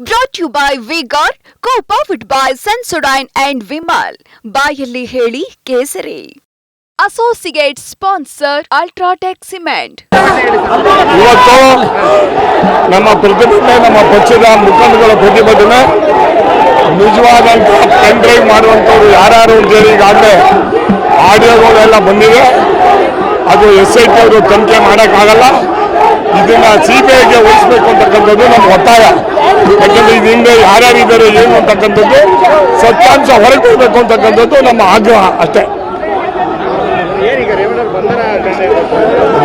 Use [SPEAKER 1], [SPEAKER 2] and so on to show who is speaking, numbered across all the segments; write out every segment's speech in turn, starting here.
[SPEAKER 1] Brought you by V Guard co powered by Sensodyne and Vimal ಬಾಯಲ್ಲಿ ಹೇಳಿ ಕೇಸರಿ. Associate sponsor UltraTech cement
[SPEAKER 2] ಇವತ್ತು ನಮ್ಮ ಪ್ರತಿಭಟನೆ ನಮ್ಮ ಪಕ್ಷದ ಮುಖಂಡಗಳ ಪ್ರತಿಭಟನೆ ನಿಜವಾದಂತ ಪೆನ್ ಡ್ರೈವ್ ಮಾಡುವಂಥವ್ರು ಯಾರ್ಯಾರು ಅಂತೇಳಿ ಈಗಾಗಲೇ ಆಡಿಯೋಗಳೆಲ್ಲ ಬಂದಿವೆ ಅದು ಎಸ್ ಐ ಟಿ ಅವರು ತನಿಖೆ ಮಾಡೋಕ್ಕಾಗಲ್ಲ. ಇದನ್ನ ಸಿ ಬಿ ಐಗೆ ವಹಿಸ್ಬೇಕು ಅಂತಕ್ಕಂಥದ್ದು ನಮ್ಮ ಒತ್ತಾಯ. ಯಾಕಂದ್ರೆ ಇದು ಹಿಂದೆ ಯಾರ್ಯಾರಿದ್ದಾರೆ ಏನು ಅಂತಕ್ಕಂಥದ್ದು, ಸತ್ಯಾಂಶ ಹೊರಗೆ ಹೋಗ್ಬೇಕು ಅಂತಕ್ಕಂಥದ್ದು ನಮ್ಮ ಆಗ್ರಹ ಅಷ್ಟೇ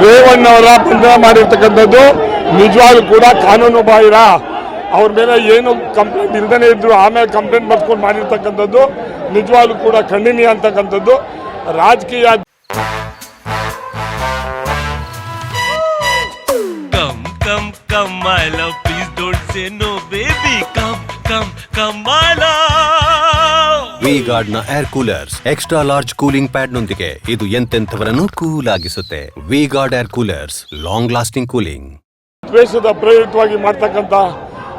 [SPEAKER 3] ರೇವಣ್ಣವ್ರ ಬಂಧನ
[SPEAKER 2] ಮಾಡಿರ್ತಕ್ಕಂಥದ್ದು ನಿಜವಾಗ್ಲೂ ಕೂಡ ಕಾನೂನು ಬಾಹಿರ ಅವ್ರ ಮೇಲೆ ಏನು ಕಂಪ್ಲೇಂಟ್ ಇಲ್ದೇ ಇದ್ರು, ಆಮೇಲೆ ಕಂಪ್ಲೇಂಟ್ ಬರ್ಸ್ಕೊಂಡು ಮಾಡಿರ್ತಕ್ಕಂಥದ್ದು ನಿಜವಾಗ್ಲೂ ಕೂಡ ಖಂಡನೀಯ ಅಂತಕ್ಕಂಥದ್ದು ರಾಜಕೀಯ
[SPEAKER 4] come. Don't say no, baby. Come, come, come, my love.
[SPEAKER 5] V ಗಾರ್ಡ್ನ air coolers extra large cooling pad ನೊಂದಿಗೆ ಇದು ಎಂತೆಂಥವರನ್ನು cool ಆಗಿಸುತ್ತೆ V Guard air coolers long lasting cooling
[SPEAKER 2] ದ್ವೇಷದ ಪ್ರೇರಿತವಾಗಿ ಮಾಡ್ತಕ್ಕಂಥ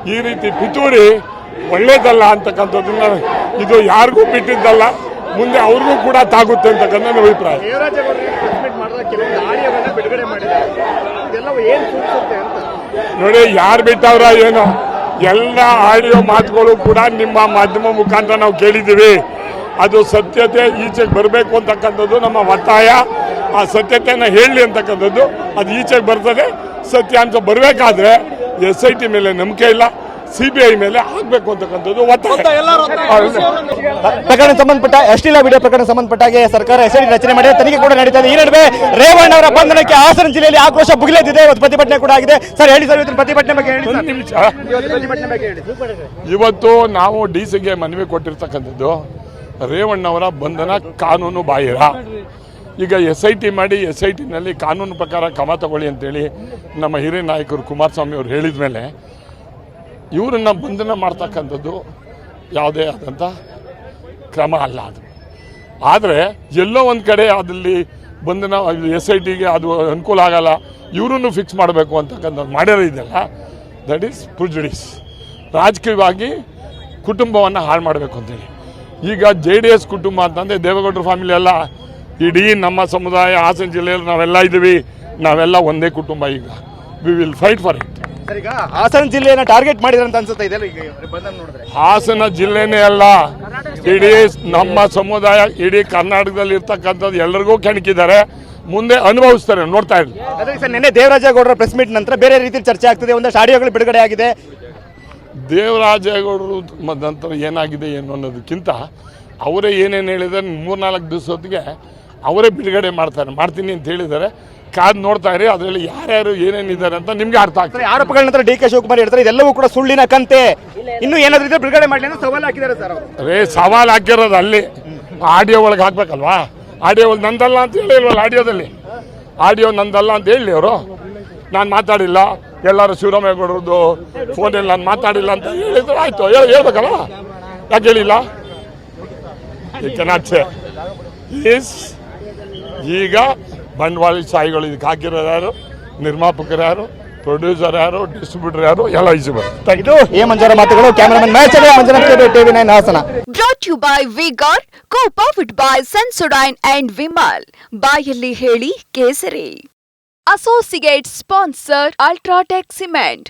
[SPEAKER 2] ಈ ರೀತಿ ಪಿತೂರಿ ಒಳ್ಳೇದಲ್ಲ ಅಂತಕ್ಕಂಥದ್ದನ್ನ ಇದು ಯಾರಿಗೂ ಬಿಟ್ಟಿದ್ದಲ್ಲ ಮುಂದೆ ಅವ್ರಿಗೂ ಕೂಡ ತಾಗುತ್ತೆ ಅಂತಕ್ಕಂಥ ನನ್ನ ಅಭಿಪ್ರಾಯ
[SPEAKER 3] ದೇವರಾಜ ಅವರಿಗೆ ಟ್ರೀಟ್ಮೆಂಟ್ ಮಾಡಿದ ಕೆಲವೊಂದು ಆಡಿಯೋಗಳನ್ನ ಬಿಡುಗಡೆ ಮಾಡಿದ್ದಾರೆ ಇದೆಲ್ಲವೂ ಏನು ಸೂಚಿಸುತ್ತೆ ಅಂತ
[SPEAKER 2] ನೋಡಿ, ಯಾರು ಬಿಟ್ಟವ್ರ ಏನು? ಎಲ್ಲ ಆಡಿಯೋ ಮಾತುಗಳು ಕೂಡ ನಿಮ್ಮ ಮಾಧ್ಯಮ ಮುಖಾಂತರ ನಾವು ಕೇಳಿದ್ದೀವಿ. ಅದು ಸತ್ಯತೆ ಈಚೆಗೆ ಬರಬೇಕು ಅಂತಕ್ಕಂಥದ್ದು ನಮ್ಮ ಒತ್ತಾಯ. ಆ ಸತ್ಯತೆಯನ್ನು ಹೇಳಿ ಅಂತಕ್ಕಂಥದ್ದು ಅದು ಈಚೆಗೆ ಬರ್ತದೆ. ಸತ್ಯಾಂಶ ಬರಬೇಕಾದ್ರೆ ಎಸ್ ಐ ಟಿ ಮೇಲೆ ನಂಬಿಕೆ ಇಲ್ಲ. ಸಿ ಬಿ ಐ ಮೇಲೆ ಆಗಬೇಕು ಅಂತಕ್ಕಂಥದ್ದು.
[SPEAKER 6] ಪ್ರಕರಣ ಸಂಬಂಧಪಟ್ಟ ಅಶ್ಲೀಲ ವಿಡಿಯೋ ಪ್ರಕರಣ ಸಂಬಂಧಪಟ್ಟ ಹಾಗೆ ಸರ್ಕಾರ ಎಸ್ಐಟಿ ರಚನೆ ಮಾಡಿದೆ. ತನಿಖೆ ಕೂಡ ನಡೀತಾ ಇದೆ. ಈ ನಡುವೆ ರೇವಣ್ಣ ಅವರ ಬಂಧನಕ್ಕೆ ಹಾಸನ ಜಿಲ್ಲೆಯಲ್ಲಿ ಆಕ್ರೋಶ ಭುಗಿಲೆದ್ದಿದೆ. ಇವತ್ತು ಪ್ರತಿಭಟನೆ ಕೂಡ ಆಗಿದೆ. ಸರ್ ಹೇಳಿ ಸರ್ ಇದ್ರ ಪ್ರತಿಭಟನೆ ಬಗ್ಗೆ ಹೇಳಿ ಸರ್.
[SPEAKER 3] ಇವತ್ತು ಪ್ರತಿಭಟನೆ ಬಗ್ಗೆ ಹೇಳಿ
[SPEAKER 2] ಇವತ್ತು ನಾವು ಡಿ ಸಿಗೆ ಮನವಿ ಕೊಟ್ಟಿರ್ತಕ್ಕಂಥದ್ದು ರೇವಣ್ಣವರ ಬಂಧನ ಕಾನೂನು ಬಾಹಿರ. ಈಗ ಎಸ್ ಐ ಟಿ ಮಾಡಿ ಎಸ್ ಐ ಟಿನಲ್ಲಿ ಕಾನೂನು ಪ್ರಕಾರ ಕ್ರಮ ತಗೊಳ್ಳಿ ಅಂತೇಳಿ ನಮ್ಮ ಹಿರಿಯ ನಾಯಕರು ಕುಮಾರಸ್ವಾಮಿ ಅವರು ಹೇಳಿದ ಮೇಲೆ ಇವರನ್ನ ಬಂಧನ ಮಾಡ್ತಕ್ಕಂಥದ್ದು ಯಾವುದೇ ಆದಂಥ ಕ್ರಮ ಅಲ್ಲ ಅದು. ಆದರೆ ಎಲ್ಲೋ ಒಂದು ಕಡೆ ಅದಲ್ಲಿ ಬಂಧನ ಎಸ್ ಐ ಟಿಗೆ ಅದು ಅನುಕೂಲ ಆಗಲ್ಲ, ಇವರನ್ನು ಫಿಕ್ಸ್ ಮಾಡಬೇಕು ಅಂತಕ್ಕಂಥದ್ದು ಮಾಡ್ಯಾರ ಇದೆಲ್ಲ ದಟ್ ಈಸ್ ಪ್ರುಜುಡಿಸ್ ರಾಜಕೀಯವಾಗಿ ಕುಟುಂಬವನ್ನು ಹಾಳು ಮಾಡಬೇಕು ಅಂತೇಳಿ. ಈಗ ಜೆ ಡಿ ಎಸ್ ಕುಟುಂಬ ಅಂತಂದರೆ ದೇವೇಗೌಡರ ಫ್ಯಾಮಿಲಿ ಎಲ್ಲ ಇಡೀ ನಮ್ಮ ಸಮುದಾಯ, ಹಾಸನ ಜಿಲ್ಲೆಯಲ್ಲಿ ನಾವೆಲ್ಲ ಇದ್ದೀವಿ, ನಾವೆಲ್ಲ ಒಂದೇ ಕುಟುಂಬ ಈಗ. We will fight for it
[SPEAKER 6] Hassan ಜಿಲ್ಲೆಯನ್ನ target ಮಾಡಿದ್ರೆ ಅಂತ ಅನ್ಸುತ್ತೆ ಇದೆಲ್ಲ ಈಗ ನೋಡಿದ್ರೆ.
[SPEAKER 2] ಹಾಸನ ಜಿಲ್ಲೆನೇ ಅಲ್ಲ ಇಡೀ ನಮ್ಮ ಸಮುದಾಯ ಇಡೀ ಕರ್ನಾಟಕದಲ್ಲಿ ಇರ್ತಕ್ಕಂಥದ್ದು ಎಲ್ಲರಿಗೂ ಕೆಣಕಿದ್ದಾರೆ. ಮುಂದೆ ಅನುಭವಿಸ್ತಾರೆ ನೋಡ್ತಾ ಇರಲಿ.
[SPEAKER 6] ಅದೇ ಸರ್ ನಿನ್ನೆ ದೇವರಾಜೇಗೌಡರ ಪ್ರೆಸ್ ಮೀಟ್ ನಂತರ ಬೇರೆ ರೀತಿ ಚರ್ಚೆ ಆಗ್ತದೆ ಒಂದಷ್ಟು ಆಡಿಯೋಗಳು ಬಿಡುಗಡೆ ಆಗಿದೆ.
[SPEAKER 2] ದೇವರಾಜೇಗೌಡರು ನಂತರ ಏನಾಗಿದೆ ಏನು ಅನ್ನೋದಕ್ಕಿಂತ ಅವರೇ ಏನೇನು ಹೇಳಿದ್ದಾರೆ ಮೂರ್ನಾಲ್ಕು ದಿವಸ ಹೊತ್ತಿಗೆ ಅವರೇ ಬಿಡುಗಡೆ ಮಾಡ್ತಾರೆ ಮಾಡ್ತೀನಿ ಅಂತ ಹೇಳಿದ್ದಾರೆ. ಕಾದ್ ನೋಡ್ತಾ ಇರಿ ಅದರಲ್ಲಿ ಯಾರ್ಯಾರು ಏನೇನಿದ್ದಾರೆ ಅಂತ ನಿಮ್ಗೆ ಅರ್ಥ ಆಗ್ತದೆ.
[SPEAKER 6] ಆರೋಪಗಳ ನಂತರ ಡಿ ಕೆ ಶಿವಕುಮಾರ್ ಹೇಳ್ತಾರೆ ಇದೆಲ್ಲವೂ ಕೂಡ ಸುಳ್ಳಿನ ಕಂತೆ. ಇನ್ನು ಏನಾದ್ರೂ ಇದ್ರೆ ಬಿಡುಗಡೆ ಮಾಡಲಿ ಅಂತ ಸವಾಲು ಹಾಕಿದ್ದಾರೆ ಸರ್
[SPEAKER 2] ರೇ ಸವಾಲು ಹಾಕಿರೋದು ಅಲ್ಲಿ. ಆಡಿಯೋ ಒಳಗೆ ಹಾಕ್ಬೇಕಲ್ವಾ? ಆಡಿಯೋ ಒಳಗೆ ನಂದಲ್ಲ ಅಂತ ಹೇಳಿಲ್ವಲ್ಲ ಆಡಿಯೋದಲ್ಲಿ? ಆಡಿಯೋ ನಂದಲ್ಲ ಅಂತ ಹೇಳಿ ಅವರು. ನಾನು ಮಾತಾಡಿಲ್ಲ ಎಲ್ಲರೂ ಶಿವರಾಮೇಗೌಡರದ್ದು ಫೋನಲ್ಲಿ ನಾನು ಮಾತಾಡಿಲ್ಲ ಅಂತ ಹೇಳಿದ್ರು ಆಯ್ತು ಹೇಳ್- ಹೇಳ್ಬೇಕಲ್ಲ ಯಾಕೆ ಹೇಳಿಲ್ಲ? ಈ ಕೆನಾಟ್ ಈಸ್ ಈಗ ಬಂಡವಾಳಶಾಹಿಗಳು ಇದಕ್ಕೆ ಹಾಕಿರೋರು ಯಾರು ನಿರ್ಮಾಪಕರು ಯಾರು ಪ್ರೊಡ್ಯೂಸರ್ ಯಾರು ಡಿಸ್ಟ್ರಿಬ್ಯೂಟರ್ ಯಾರು ಎಲ್ಲ ಈಜು ಬರುತ್ತೆ
[SPEAKER 6] ಇದು ಎ ಮಂಜರ ಮಾತುಗಳು cameraman match Manjunath TV nine Hassan.
[SPEAKER 1] Brought you by V Guard co powered by Sensodyne and Vimal ಬಾಯಲ್ಲಿ ಹೇಳಿ ಕೇಸರಿ. Associate sponsor UltraTech cement